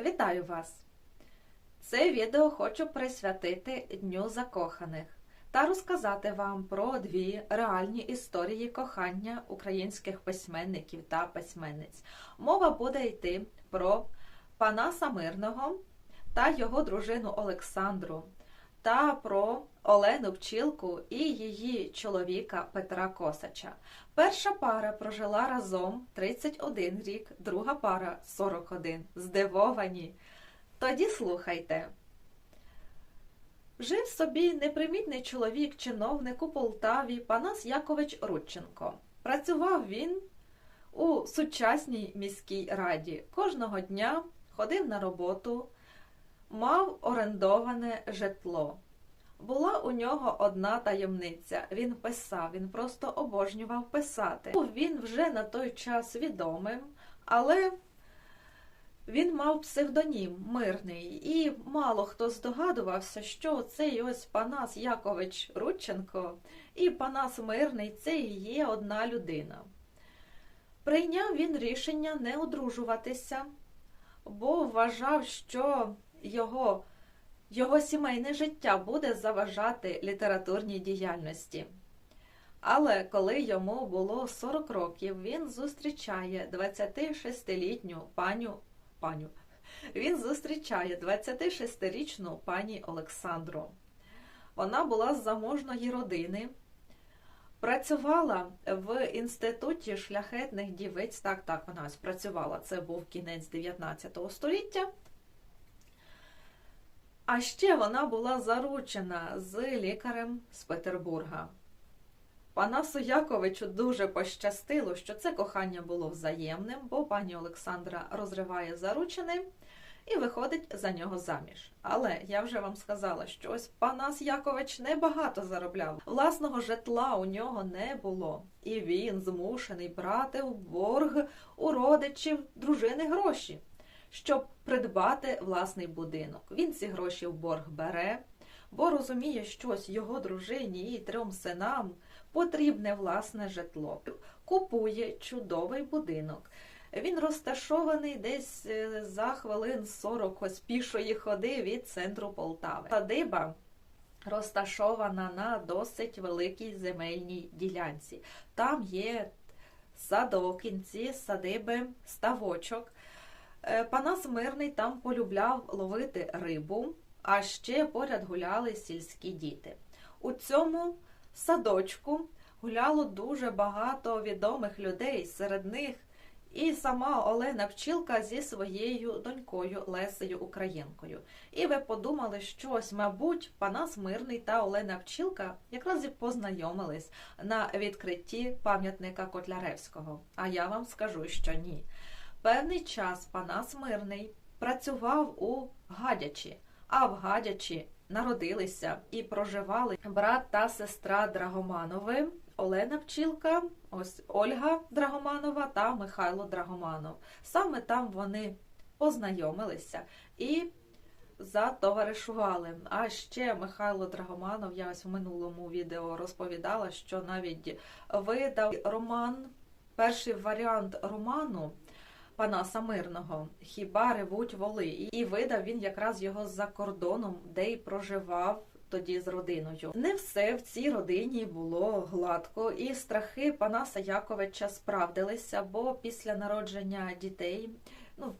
Вітаю вас! Це відео хочу присвятити Дню закоханих та розказати вам про дві реальні історії кохання українських письменників та письменниць. Мова буде йти про Панаса Мирного та його дружину Олександру, та про Олену Пчілку і її чоловіка Петра Косача. Перша пара прожила разом 31 рік, друга пара 41. Здивовані. Тоді слухайте. Жив собі непримітний чоловік, чиновник у Полтаві Панас Якович Рудченко. Працював він у сучасній міській раді. Кожного дня ходив на роботу, мав орендоване житло. Була у нього одна таємниця. Він писав, він просто обожнював писати. Був Він вже на той час відомим, але він мав псевдонім мирний, і мало хто здогадувався, що цей ось Панас Якович Рудченко і Панас Мирний це і є одна людина. Прийняв він рішення не одружуватися, бо вважав, що його його сімейне життя буде заважати літературній діяльності. Але коли йому було 40 років, він зустрічає 26-літню паню, паню. Він зустрічає 26-річну пані Олександру. Вона була з заможної родини, працювала в інституті шляхетних дівиць. Так, так, вона ось працювала. Це був кінець 19 століття. А ще вона була заручена з лікарем з Петербурга. Панасу Яковичу дуже пощастило, що це кохання було взаємним, бо пані Олександра розриває заручений і виходить за нього заміж. Але я вже вам сказала, що ось Панас Якович небагато заробляв. Власного житла у нього не було, і він змушений брати в борг у родичів дружини гроші щоб придбати власний будинок. Він ці гроші в борг бере, бо розуміє, що його дружині і трьом синам потрібне власне житло. Купує чудовий будинок. Він розташований десь е, за хвилин 40 ось пішої ходи від центру Полтави. Садиба розташована на досить великій земельній ділянці. Там є садок, кінці садиби, ставочок. Е, Панас Мирний там полюбляв ловити рибу, а ще поряд гуляли сільські діти. У цьому садочку гуляло дуже багато відомих людей, серед них і сама Олена Пчілка зі своєю донькою Лесею Українкою. І ви подумали, що ось, мабуть, Панас Мирний та Олена Пчілка якраз і познайомились на відкритті пам'ятника Котляревського. А я вам скажу, що ні. Певний час Панас Мирний працював у Гадячі, а в Гадячі народилися і проживали брат та сестра Драгоманови, Олена Пчілка, ось Ольга Драгоманова та Михайло Драгоманов. Саме там вони познайомилися і затоваришували. А ще Михайло Драгоманов, я ось в минулому відео розповідала, що навіть видав роман, перший варіант роману. Панаса Мирного, хіба ревуть воли, і видав він якраз його за кордоном, де й проживав тоді з родиною. Не все в цій родині було гладко, і страхи Панаса Яковича справдилися, бо після народження дітей, ну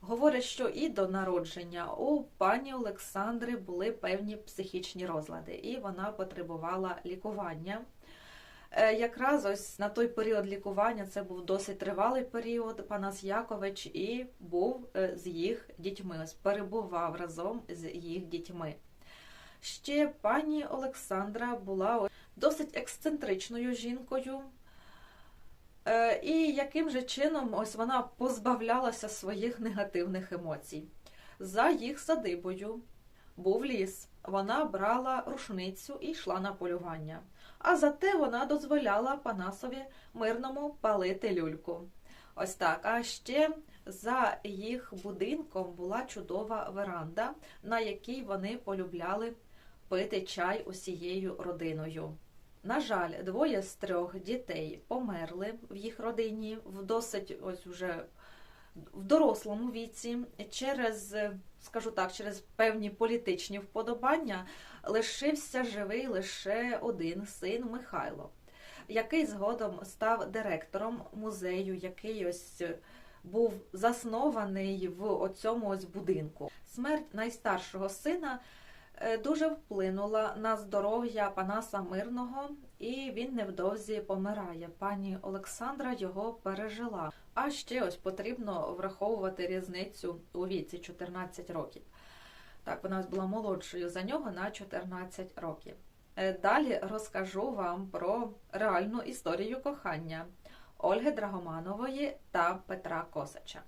говорять, що і до народження у пані Олександри були певні психічні розлади, і вона потребувала лікування. Е, якраз ось на той період лікування це був досить тривалий період. Панас Якович і був е, з їх дітьми. Перебував разом з їх дітьми. Ще пані Олександра була досить ексцентричною жінкою. Е, і яким же чином ось вона позбавлялася своїх негативних емоцій. За їх садибою був ліс. Вона брала рушницю і йшла на полювання а зате вона дозволяла Панасові мирному палити люльку. Ось так. А ще за їх будинком була чудова веранда, на якій вони полюбляли пити чай усією родиною. На жаль, двоє з трьох дітей померли в їх родині в досить ось уже в дорослому віці через, скажу так, через певні політичні вподобання лишився живий лише один син Михайло, який згодом став директором музею, який ось е, був заснований в оцьому ось будинку. Смерть найстаршого сина е, дуже вплинула на здоров'я Панаса Мирного, і він невдовзі помирає. Пані Олександра його пережила. А ще ось потрібно враховувати різницю у віці 14 років. Так, вона була молодшою за нього на 14 років. Е, Далі розкажу вам про реальну історію кохання Ольги Драгоманової та Петра Косача.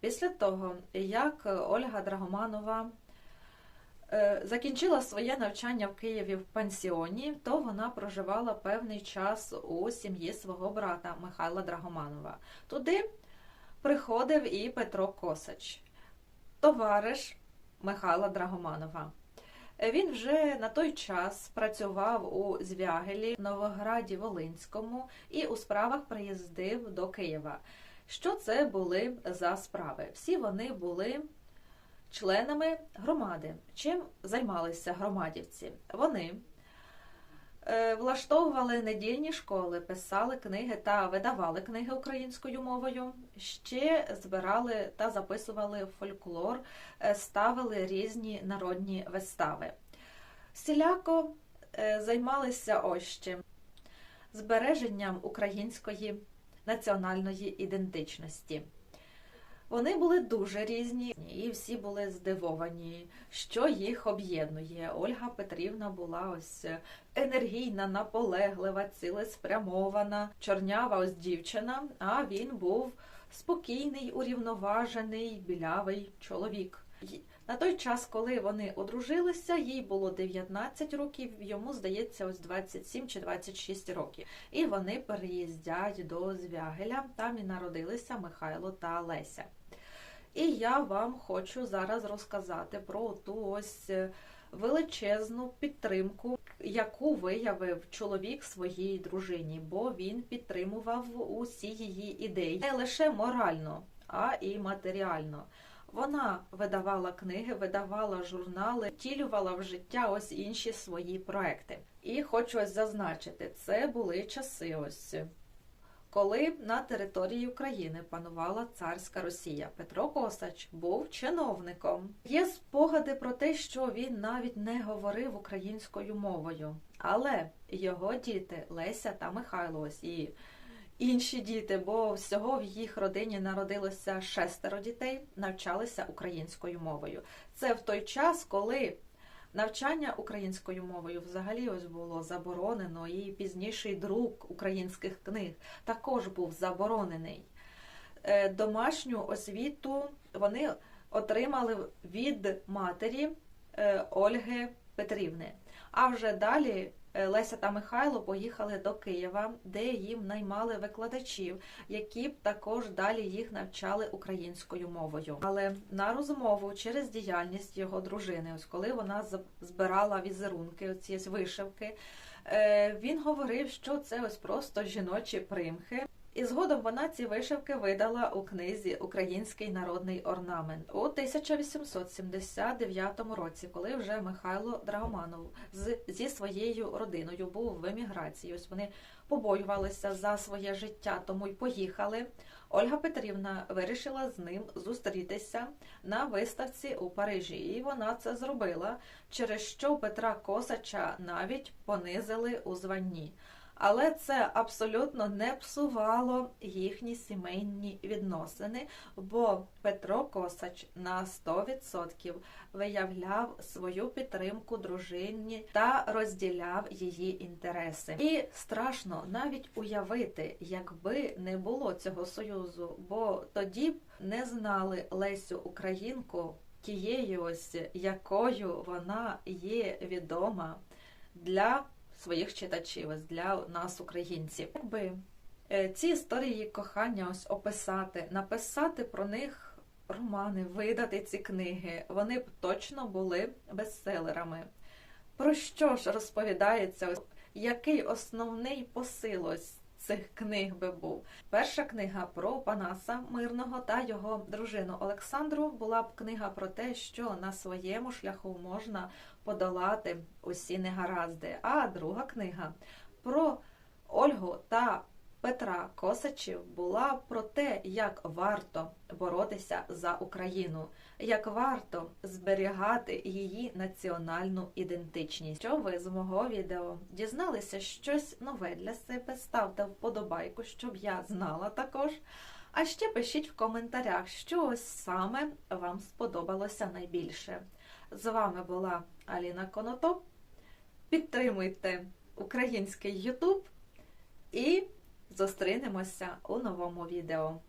Після того, як Ольга Драгоманова закінчила своє навчання в Києві в пансіоні, то вона проживала певний час у сім'ї свого брата Михайла Драгоманова. Туди приходив і Петро Косач, товариш Михайла Драгоманова. Він вже на той час працював у Звягелі, Новограді Волинському і у справах приїздив до Києва. Що це були за справи? Всі вони були членами громади. Чим займалися громадівці? Вони е, влаштовували недільні школи, писали книги та видавали книги українською мовою, ще збирали та записували фольклор, е, ставили різні народні вистави. Всіляко е, займалися ось чим збереженням української національної ідентичності. Вони були дуже різні, і всі були здивовані, що їх об'єднує. Ольга Петрівна була ось енергійна, наполеглива, цілеспрямована, чорнява ось дівчина. А він був спокійний, урівноважений, білявий чоловік. На той час, коли вони одружилися, їй було 19 років, йому здається, ось 27 чи 26 років. І вони переїздять до Звягеля. Там і народилися Михайло та Леся. І я вам хочу зараз розказати про ту ось е, величезну підтримку, яку виявив чоловік своїй дружині, бо він підтримував усі її ідеї не лише морально, а і матеріально. Вона видавала книги, видавала журнали, втілювала в життя ось інші свої проекти. І хочу ось зазначити, це були часи ось коли на території України панувала царська Росія. Петро Косач був чиновником. Є спогади про те, що він навіть не говорив українською мовою, але його діти Леся та Михайло і інші діти, бо всього в їх родині народилося шестеро дітей, навчалися українською мовою. Це в той час, коли Навчання українською мовою взагалі ось було заборонено, і пізніший друк українських книг також був заборонений. Е, Домашню освіту вони отримали від матері е, Ольги Петрівни. А вже далі Леся та Михайло поїхали до Києва, де їм наймали викладачів, які б також далі їх навчали українською мовою. Але на розмову через діяльність його дружини, ось коли вона збирала візерунки, оці вишивки, е, він говорив, що це ось просто жіночі примхи. І згодом вона ці вишивки видала у книзі Український народний орнамент у 1879 році, коли вже Михайло Драгоманов з, зі своєю родиною був в еміграції. Ось вони побоювалися за своє життя, тому й поїхали. Ольга Петрівна вирішила з ним зустрітися на виставці у Парижі, і вона це зробила, через що Петра Косача навіть понизили у званні. Але це абсолютно не псувало їхні сімейні відносини, бо Петро Косач на 100% виявляв свою підтримку дружині та розділяв її інтереси. І страшно навіть уявити, якби не було цього союзу, бо тоді б не знали Лесю Українку тією ось якою вона є відома для своїх читачів, ось для нас, українців. Якби е, ці історії кохання ось описати, написати про них романи, видати ці книги, вони б точно були бестселерами. Про що ж розповідається? Який основний посил ось цих книг би був. Перша книга про Панаса Мирного та його дружину Олександру була б книга про те, що на своєму шляху можна подолати усі негаразди. А друга книга про Ольгу та Петра Косачів була про те, як варто боротися за Україну, як варто зберігати її національну ідентичність. Що ви з мого відео дізналися щось нове для себе? Ставте вподобайку, щоб я знала також. А ще пишіть в коментарях, що ось саме вам сподобалося найбільше. З вами була Аліна Конотоп. Підтримуйте український Ютуб і зустрінемося у новому відео.